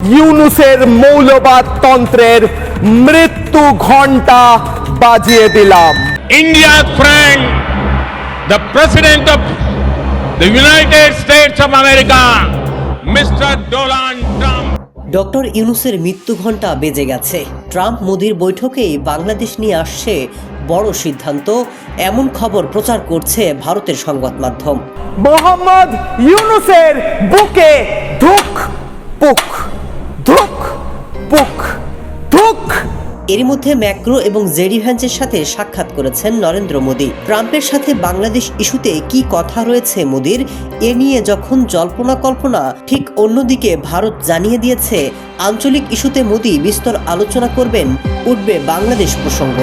ইউনুসের মৌলবাদ তন্ত্রের মৃত্যু ঘণ্টা বাজিয়ে দিলাম India's friend, the president of the United States of America, Mr. Donald Trump. Doctor ইউনুসের মৃত্যু ঘণ্টা বেজে গেছে ট্রাম্প মোদির বৈঠকেই বাংলাদেশ নিয়ে আসছে বড় সিদ্ধান্ত এমন খবর প্রচার করছে ভারতের সংবাদ মাধ্যম মোহাম্মদ ইউনুসের বুকে ধুক পুক ধুক এরই মধ্যে ম্যাক্রো এবং জেডি ভ্যান্সের সাথে সাক্ষাৎ করেছেন নরেন্দ্র মোদী। ট্রাম্পের সাথে বাংলাদেশ ইস্যুতে কি কথা রয়েছে মোদীর, এ নিয়ে যখন জল্পনা কল্পনা, ঠিক অন্যদিকে ভারত জানিয়ে দিয়েছে, আঞ্চলিক ইস্যুতে মোদী বিস্তর আলোচনা করবেন, উঠবে বাংলাদেশ প্রসঙ্গ।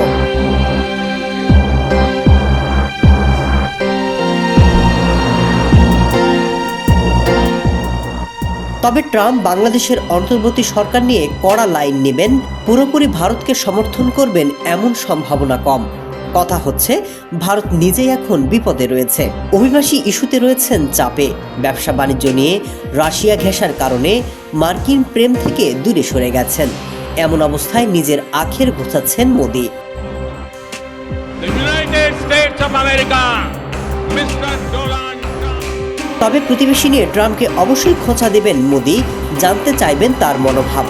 তবে ট্রাম্প বাংলাদেশের অন্তর্বর্তী সরকার নিয়ে কড়া লাইন নেবেন, পুরোপুরি ভারতকে সমর্থন করবেন এমন সম্ভাবনা কম। কথা হচ্ছে, ভারত নিজেই এখন বিপদে রয়েছে। অভিবাসী ইস্যুতে রয়েছেন চাপে। ব্যবসা বাণিজ্য নিয়ে রাশিয়া ঘেঁষার কারণে মার্কিন প্রেম থেকে দূরে সরে গেছেন। এমন অবস্থায় নিজের আখের গোছাচ্ছেন মোদী। Trump. তবে প্রতিবেশী নিয়ে ট্রাম্পকে অবশ্যই খোঁচা দেবেন মোদি জানতে চাইবেন তার মনোভাব।